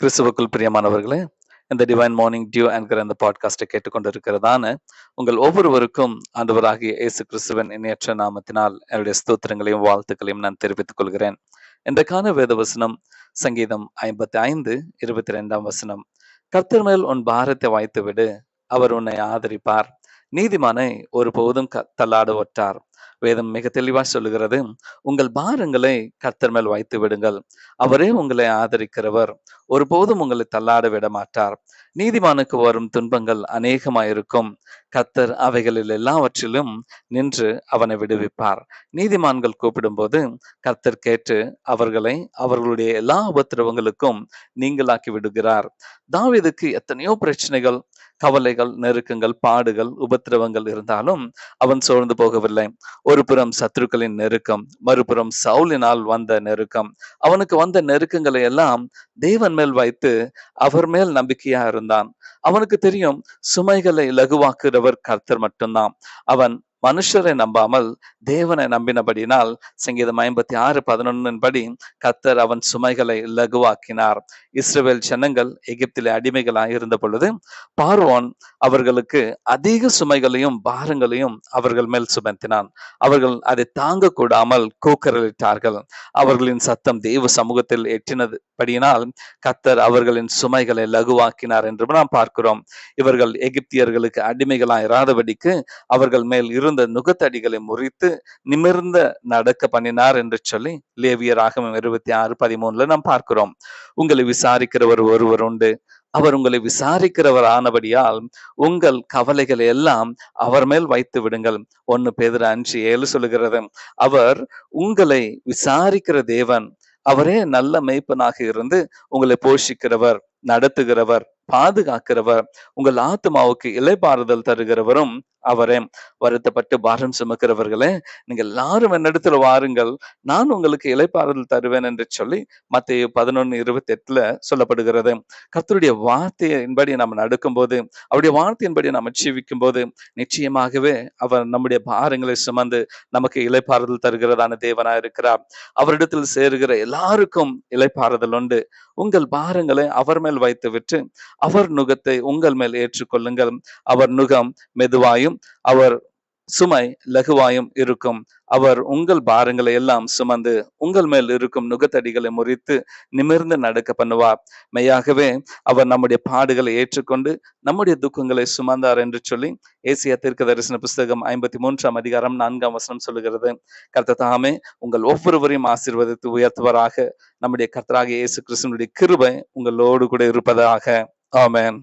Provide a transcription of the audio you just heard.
கிறிஸ்துவுக்குள் பிரியமானவர்களே இந்த டிவைன் மார்னிங் டியூ என்கிற அந்த பாட்காஸ்டை கேட்டுக்கொண்டிருக்கிறதான உங்கள் ஒவ்வொருவருக்கும் ஆண்டவராகிய இயேசு கிறிஸ்துவன் இணையற்ற நாமத்தினால் என்னுடைய ஸ்தோத்திரங்களையும் வாழ்த்துக்களையும் நான் தெரிவித்துக் கொள்கிறேன். இன்றைக்கான வேத வசனம் சங்கீதம் ஐம்பத்தி ஐந்து இருபத்தி ரெண்டாம் வசனம். கர்த்தர் மேல் உன் பாரத்தை வாய்த்து விடு அவர் உன்னை ஆதரிப்பார். நீதிமானை ஒருபோதும் க தள்ளாட ஒட்டார் வேதம் மிக தெளிவா சொல்லுகிறது. உங்கள் பாரங்களை கர்த்தர் மேல் வைத்து விடுங்கள். அவரே உங்களை ஆதரிக்கிறவர். ஒருபோதும் உங்களை தள்ளாட விட மாட்டார் நீதிமானுக்கு வரும் துன்பங்கள் அநேகமாயிருக்கும். கத்தர் அவைகளில் எல்லாவற்றிலும் நின்று அவனை விடுவிப்பார். நீதிமான்கள் கூப்பிடும்போது கர்த்தர் கேட்டு அவர்களை அவர்களுடைய எல்லா உபத்திரவங்களுக்கும் நீங்களாக்கி விடுகிறார். தாவிதுக்கு எத்தனையோ பிரச்சனைகள் கவலைகள் நெருக்கங்கள் பாடுகள் உபத்திரவங்கள் இருந்தாலும் அவன் சோர்ந்து போகவில்லை. ஒரு புறம் சத்ருக்களின் நெருக்கம் மறுபுறம் சவுலினால் வந்த நெருக்கம். அவனுக்கு வந்த நெருக்கங்களை எல்லாம் தேவன் மேல் வைத்து அவர் மேல் நம்பிக்கையா இருந்தான். அவனுக்கு தெரியும் சுமைகளை இலகுவாக்குறவர் கர்த்தர் மட்டும்தான். அவன் மனுஷரை நம்பாமல் தேவனை நம்பினபடினால் சங்கீதம் ஐம்பத்தி ஆறு பதினொன்னின் படி கத்தர் அவன் சுமைகளை லகுவாக்கினார் இஸ்ரேல் ஜனங்கள் எகிப்திலே அடிமைகளாக இருந்த பொழுது பார்வோன் அவர்களுக்கு அதிக சுமைகளையும் பாரங்களையும் அவர்கள் மேல் சுமத்தினான். அவர்கள் அதை தாங்க கூடாமல் கூக்கரலிட்டார்கள். அவர்களின் சத்தம் தெய்வ சமூகத்தில் எட்டினது படியினால் கத்தர் அவர்களின் சுமைகளை லகுவாக்கினார் என்று நாம் பார்க்கிறோம். இவர்கள் எகிப்தியர்களுக்கு அடிமைகளாக இராதபடிக்கு அவர்கள் மேல் இரு இருந்த நுகத்தடிகளை முறித்து நிமிர்ந்த நடக்க பண்ணினார் என்று சொல்லி லேவியர் ஆகமம் இருபத்தி ஆறு பதிமூணுல நாம் பார்க்கிறோம். உங்களை விசாரிக்கிறவர் ஒருவர் உண்டு. அவர் உங்களை விசாரிக்கிறவர் ஆனபடியால் உங்கள் கவலைகளை எல்லாம் அவர் மேல் வைத்து விடுங்கள். ஒன்னு பேதர் அஞ்சு ஏழு சொல்லுகிறது. அவர் உங்களை விசாரிக்கிற தேவன். அவரே நல்ல மெய்ப்பனாக இருந்து உங்களை போஷிக்கிறவர் நடத்துகிறவர் பாதுகாக்கிறவர் உங்கள் ஆத்மாவுக்கு இலைப்பாறுதல் தருகிறவரும் அவரே வருத்தப்பட்டு பாரம் சுமக்கிறவர்களே நீங்கள் எல்லாரும் என்னிடத்துல வாருங்கள். நான் உங்களுக்கு இலைப்பாறுதல் தருவேன் என்று சொல்லி மத்திய பதினொன்னு இருபத்தி எட்டுல சொல்லப்படுகிறது. கர்த்தருடைய வார்த்தையின்படி நம்ம நடக்கும்போது அவருடைய வார்த்தையின்படி நம்ம ஜீவிக்கும் போது நிச்சயமாகவே அவர் நம்முடைய பாரங்களை சுமந்து நமக்கு இலைப்பாறுதல் தருகிறதான தேவனா இருக்கிறார். அவரிடத்தில் சேருகிற எல்லாருக்கும் இலைப்பாறுதல் உண்டு. உங்கள் பாரங்களை அவர் மேல் வைத்து விட்டு அவர் நுகத்தை உங்கள் மேல் ஏற்றுக்கொள்ளுங்கள். அவர் நுகம் மெதுவாயும் அவர் சுமை லகுவாயும் இருக்கும். அவர் உங்கள் பாரங்களை எல்லாம் சுமந்து உங்கள் மேல் இருக்கும் நுகத்தடிகளை முறித்து நிமிர்ந்து நடக்க பண்ணுவார். மெய்யாகவே அவர் நம்முடைய பாடுகளை ஏற்றுக்கொண்டு நம்முடைய துக்கங்களை சுமந்தார் என்று சொல்லி ஏசிய தீர்க்க தரிசன புஸ்தகம் ஐம்பத்தி மூன்றாம் அதிகாரம் நான்காம் வசனம் சொல்லுகிறது. கர்த்ததாமே உங்கள் ஒவ்வொருவரையும் ஆசீர்வதித்து உயர்த்துவராக. நம்முடைய கர்த்தராக இயேசு கிறிஸ்தனுடைய கிருபை உங்களோடு கூட இருப்பதாக. ஆமேன்.